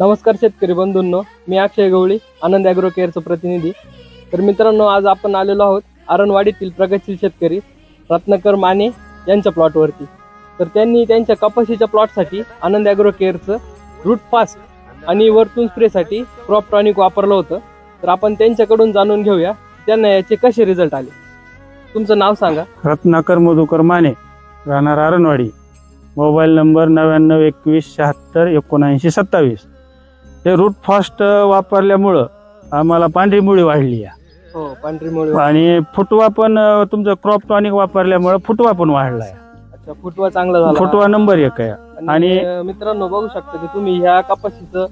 नमस्कार शेतकरी बंधूंनो मी अक्षय गवळी आनंद ॲग्रो केअरचं प्रतिनिधी. तर मित्रांनो आज आपण आलेलो आहोत आरणवाडीतील प्रगतशील शेतकरी रत्नाकर माने यांच्या प्लॉटवरती तर त्यांनी त्यांच्या कपाशीच्या प्लॉटसाठी आनंद ॲग्रो केअरचं रूट फास्ट आणि वरतून स्प्रेसाठी क्रॉप टॉनिक वापरलं होतं. तर आपण त्यांच्याकडून जाणून घेऊया त्यांना याचे कसे रिझल्ट आले? तुमचं नाव सांगा. रत्नाकर मधुकर माने राहणार आरणवाडी. मोबाईल नंबर नव्याण्णव एकवीस शहात्तर एकोणऐंशी सत्तावीस. हे रूट फास्ट वापरल्यामुळं आम्हाला पांढरी मुळी वाढली आहे हो पांढरी मुळे आणि फुटवा पण अं, तुमचं क्रॉप टॉनिक वापरल्यामुळं फुटवा पण वाढला आहे अच्छा फुटवा चांगला झाला. फुटवा नंबर एक आहे. आणि आणि- अं, मित्रांनो बघू शकता की तुम्ही ह्या कपाशीचं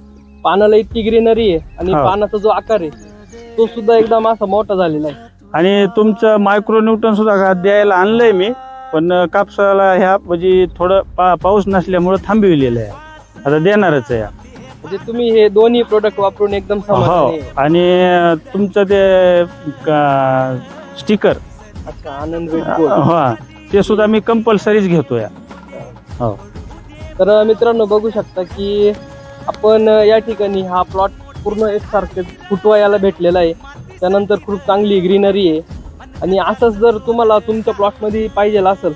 पानाला इतकी ग्रीनरी आहे आणि हा. पानाचा जो आकार आहे तो सुद्धा एकदम असा मोठा झालेला आहे. आणि तुमचं मायक्रोन्यूटन सुद्धा द्यायला आणलंय मी पण कापसाला ह्या म्हणजे थोडं पा पाऊस नसल्यामुळं थांबविलेलं आहे. आता देणारच आहे. म्हणजे तुम्ही हे दोन्ही प्रोडक्ट वापरून एकदम हो समाधानी आहे. आणि तुमचं ते स्टिकर अच्छा आनंद वेट गोल्ड. हा ते सुद्धा मी कंपल्सरीच घेतोय. हो. तर मित्रांनो बघू शकता की आपण या ठिकाणी हा प्लॉट पूर्ण एकसारखे फुटवा याला भेटलेला आहे. त्यानंतर खूप चांगली ग्रीनरी आहे. आणि असंच जर तुम्हाला तुमच्या प्लॉटमध्ये पाहिजे असेल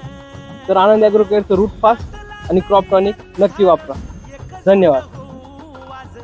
तर आनंद ॲग्रो केअरचं रूट फास्ट आणि क्रॉप टॉनिक नक्की वापरा. धन्यवाद.